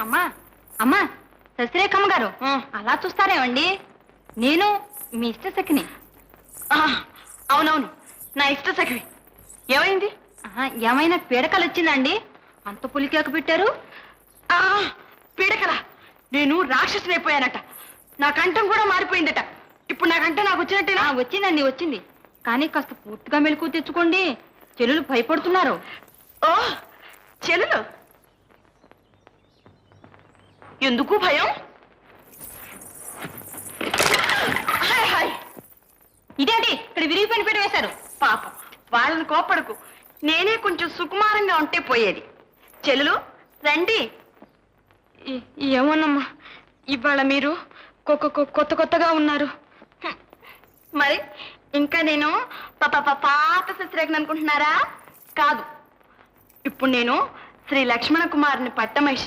అమ్మా అమ్మా శశిరేఖమ్మ గారు అలా చూస్తారేమండి? నేను మీ ఇష్ట సఖిని అవునవును నా ఇష్ట సఖివి ఏమైంది? ఏమైనా పీడకలు వచ్చిందండి అంత పులికేక పెట్టారు? పీడకల. నేను రాక్షసుని అయిపోయానట నా కంఠం కూడా మారిపోయిందట. ఇప్పుడు నా కంఠం నాకు వచ్చినట్టేనా? ఆ, వచ్చిందండి వచ్చింది. కానీ కాస్త పూర్తిగా మెలకు తెచ్చుకోండి. చెల్లెలు భయపడుతున్నారు. ఓ చెల్లెలు? ఎందుకు భయం? ఇదేంటి ఇక్కడ విరిగిపోయిన పీట వేశారు. పాపం వాళ్ళని కోపడకు నేనే కొంచెం సుకుమారంగా ఉంటే పోయేది. చెల్లెలు రండి. ఏమోనమ్మా ఇవాళ మీరు కొత్త కొత్తగా ఉన్నారు. మరి? ఇంకా నేను పాప పాత శస్త్రేఖను అనుకుంటున్నారా? కాదు. ఇప్పుడు నేను శ్రీ లక్ష్మణ కుమారుని పట్టమహిషిని